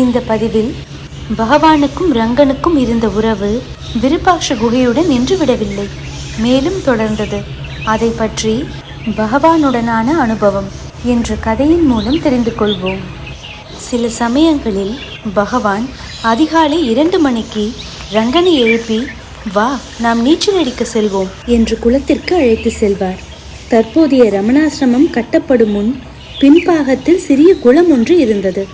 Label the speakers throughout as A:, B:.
A: இந்த பதிவில் பகவானுக்கும் ரங்கனுக்கும் இருந்த உறவு விருப்பாட்ச குகையுடன் நின்றுவிடவில்லை. மேலும் தொடர்ந்தது. அதை பற்றி பகவானுடனான அனுபவம் என்ற கதையின் மூலம் தெரிந்து கொள்வோம். சில சமயங்களில் பகவான் அதிகாலை இரண்டு மணிக்கு ரங்கனை எழுப்பி வா நாம் நீச்சல் அடிக்க செல்வோம் என்று குளத்திற்கு அழைத்து செல்வார். தற்போதைய ரமணாசிரமம் கட்டப்படும் முன் பின்பாகத்தில் சிறிய குளம் ஒன்று இருந்தது.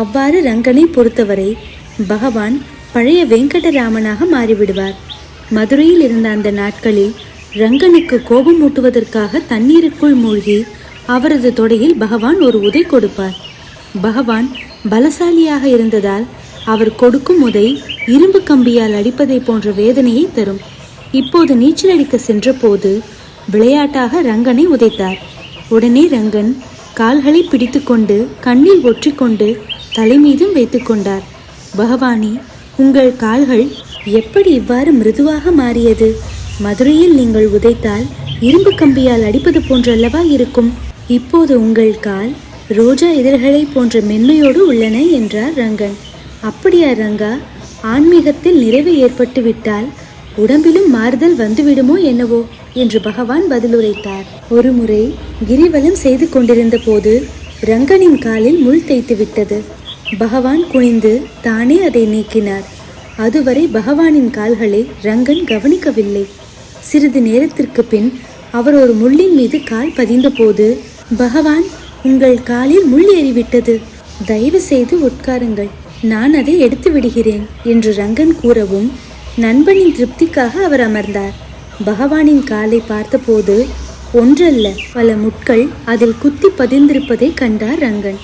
A: அவ்வாறு ரங்கனை பொறுத்தவரை பகவான் பழைய வெங்கடராமனாக மாறிவிடுவார். மதுரையில் இருந்த அந்த நாட்களில் ரங்கனுக்கு கோபம் ஊட்டுவதற்காக தண்ணீருக்குள் மூழ்கி அவரது தொடையில் பகவான் ஒரு உதை கொடுப்பார். பகவான் பலசாலியாக இருந்ததால் அவர் கொடுக்கும் உதை இரும்பு கம்பியால் அடிப்பதை போன்ற வேதனையை தரும். இப்போது நீச்சல் அடிக்க சென்றபோது விளையாட்டாக ரங்கனை உதைத்தார். உடனே ரங்கன் கால்களை பிடித்துக்கொண்டு கண்ணில் ஒற்றிக்கொண்டு தலைமீதும் வைத்துக்கொண்டார். பகவானே உங்கள் கால்கள் எப்படி இவ்வாறு மிருதுவாக மாறியது? மதுரையில் நீங்கள் உதைத்தால் இரும்பு கம்பியால் அடிப்பது போன்றல்லவா இருக்கும்? இப்போது உங்கள் கால் ரோஜா இதழ்களைப் போன்ற மென்மையோடு உள்ளன என்றார் ரங்கன். அப்படியா ரங்கா ஆன்மீகத்தில் நிறைவு ஏற்பட்டு விட்டால் உடம்பிலும் மாறுதல் வந்துவிடுமோ என்னவோ? என்று பகவான் பதிலுரைத்தார். ஒருமுறை கிரிவலம் செய்து கொண்டிருந்த போது ரங்கனின் காலில் முள் தேய்த்து விட்டது பகவான் குனிந்து தானே அதை நீக்கினார். அதுவரை பகவானின் கால்களை ரங்கன் கவனிக்கவில்லை. சிறிது நேரத்திற்கு பின் அவர் ஒரு முள்ளின் மீது கால் பதிந்தபோது பகவான் உங்கள் காலில் முள் ஏறிவிட்டது. தயவு செய்து உட்காருங்கள். நான் அதை எடுத்து விடுகிறேன் என்று ரங்கன் கூறவும் நண்பனின் திருப்திக்காக அவர் அமர்ந்தார். பகவானின் காலை பார்த்தபோது ஒன்றல்ல. பல முட்கள் அதில் குத்தி பதிந்திருப்பதை கண்டார் ரங்கன்.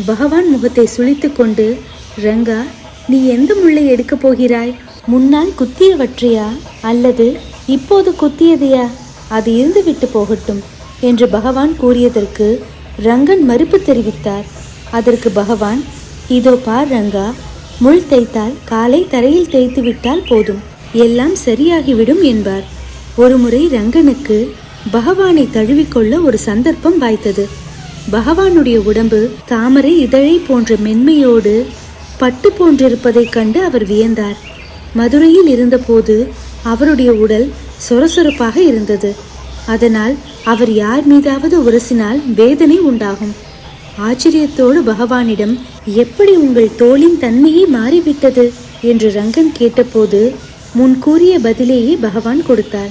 A: பகவான் முகத்தை சுழித்து கொண்டு ரங்கா நீ எந்த முள்ளை எடுக்கப் போகிறாய்? முன்னால் குத்தியவற்றையா? அல்லது இப்போது குத்தியதையா? அது இருந்து விட்டு போகட்டும் என்று பகவான் கூறியதற்கு ரங்கன் மறுப்பு தெரிவித்தார். அதற்கு பகவான் இதோ பார் ரங்கா முள் தேய்த்தால் காலை தரையில் தேய்த்து விட்டால் போதும் எல்லாம் சரியாகிவிடும் என்பார். ஒருமுறை ரங்கனுக்கு பகவானை தழுவிக்கொள்ள ஒரு சந்தர்ப்பம் வாய்த்தது. பகவானுடைய உடம்பு தாமரை இதழை போன்ற மென்மையோடு பட்டு போன்றிருப்பதைக் கண்டு அவர் வியந்தார். மதுரையில் இருந்தபோது அவருடைய உடல் சொரசொரப்பாக இருந்தது. அதனால் அவர் யார் மீதாவது உரசினால் வேதனை உண்டாகும். ஆச்சரியத்தோடு பகவானிடம் எப்படி உங்கள் தோளின் தன்மையை மாறிவிட்டது? என்று ரங்கன் கேட்டபோது முன் கூறிய பதிலேயே பகவான் கொடுத்தார்.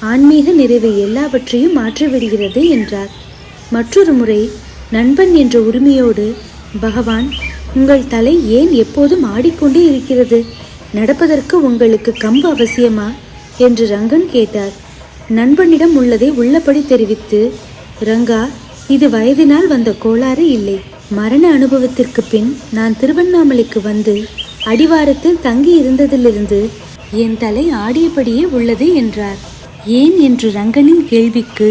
A: ஆன்மீக நிறைவு எல்லாவற்றையும் மாற்றிவிடுகிறது என்றார். மற்றொரு முறை நண்பன் என்ற உரிமையோடு பகவான் உங்கள் தலை ஏன் எப்போதும் ஆடிக்கொண்டே இருக்கிறது? நடப்பதற்கு உங்களுக்கு கம்பு அவசியமா? என்று ரங்கன் கேட்டார். நண்பனிடம் உள்ளதை உள்ளபடி தெரிவித்து ரங்கா இது வயதினால் வந்த கோளாறு இல்லை. மரண அனுபவத்திற்கு பின் நான் திருவண்ணாமலைக்கு வந்து அடிவாரத்தில் தங்கி இருந்ததிலிருந்து என் தலை ஆடியபடியே உள்ளது என்றார். ஏன்? என்று ரங்கனின் கேள்விக்கு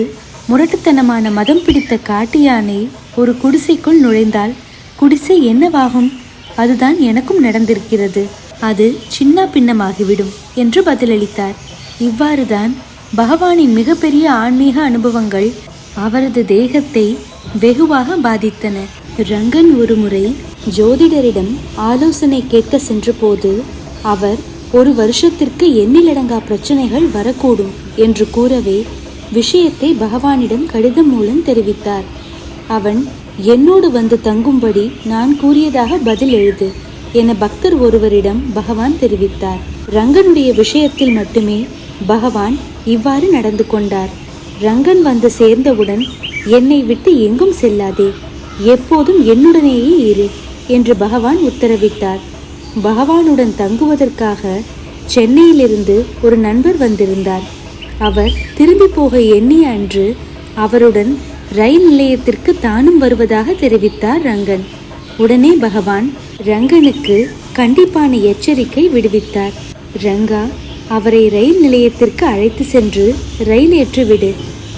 A: முரட்டுத்தனமான மதம் பிடித்த காட்டு யானை ஒரு குடிசைக்குள் நுழைந்தால் குடிசை என்னவாகும்? அதுதான் எனக்கும் நடந்திருக்கிறது. அது சின்ன பின்னமாகிவிடும் என்று பதிலளித்தார். இவ்வாறுதான் பகவானின் மிகப்பெரிய ஆன்மீக அனுபவங்கள் அவரது தேகத்தை வெகுவாக பாதித்தன. ரங்கன் ஒருமுறை ஜோதிடரிடம் ஆலோசனை கேட்க சென்றபோது அவர் ஒரு வருஷத்திற்கு எண்ணிலடங்கா பிரச்சனைகள் வரக்கூடும் என்று கூறவே விஷயத்தை பகவானிடம் கடிதம் மூலம் தெரிவித்தார். அவன் என்னோடு வந்து தங்கும்படி நான் கூறியதாக பதில் எழுது என பக்தர் ஒருவரிடம் பகவான் தெரிவித்தார். ரங்கனுடைய விஷயத்தில் மட்டுமே பகவான் இவ்வாறு நடந்து கொண்டார். ரங்கன் வந்து சேர்ந்தவுடன் என்னை விட்டு எங்கும் செல்லாதே எப்போதும் என்னுடனேயே இரு என்று பகவான் உத்தரவிட்டார். பகவானுடன் தங்குவதற்காக சென்னையிலிருந்து ஒரு நண்பர் வந்திருந்தார். அவர் திரும்பி போக எண்ணிய அன்று அவருடன் ரயில் நிலையத்திற்கு தானும் வருவதாக தெரிவித்தார் ரங்கன். உடனே பகவான் ரங்கனுக்கு கண்டிப்பான எச்சரிக்கை விடுவித்தார். ரங்கா அவரை ரயில் நிலையத்திற்கு அழைத்து சென்று ரயில் ஏற்றிவிடு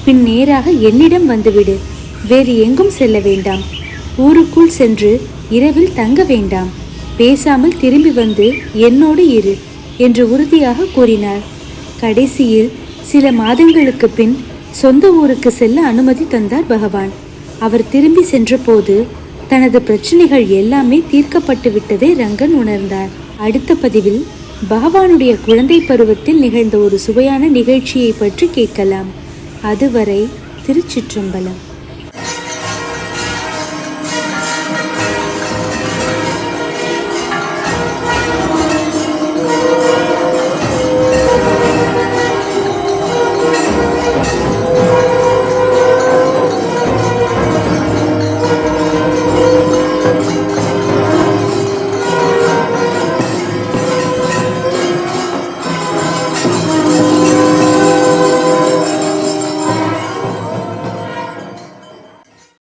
A: பின் நேராக என்னிடம் வந்துவிடு வேறு எங்கும் செல்ல வேண்டாம். ஊருக்குள் சென்று இரவில் தங்க வேண்டாம். பேசாமல் திரும்பி வந்து என்னோடு இரு என்று உறுதியாக கூறினார். கடைசியில் சில மாதங்களுக்கு பின் சொந்த ஊருக்கு செல்ல அனுமதி தந்தார் பகவான். அவர் திரும்பி சென்றபோது தனது பிரச்சனைகள் எல்லாமே தீர்க்கப்பட்டு விட்டதை ரங்கன் உணர்ந்தார். அடுத்த பதிவில் பகவானுடைய குழந்தை பருவத்தில் நிகழ்ந்த ஒரு சுவையான நிகழ்ச்சியை பற்றி கேட்கலாம். அதுவரை திருச்சிற்றம்பலம்.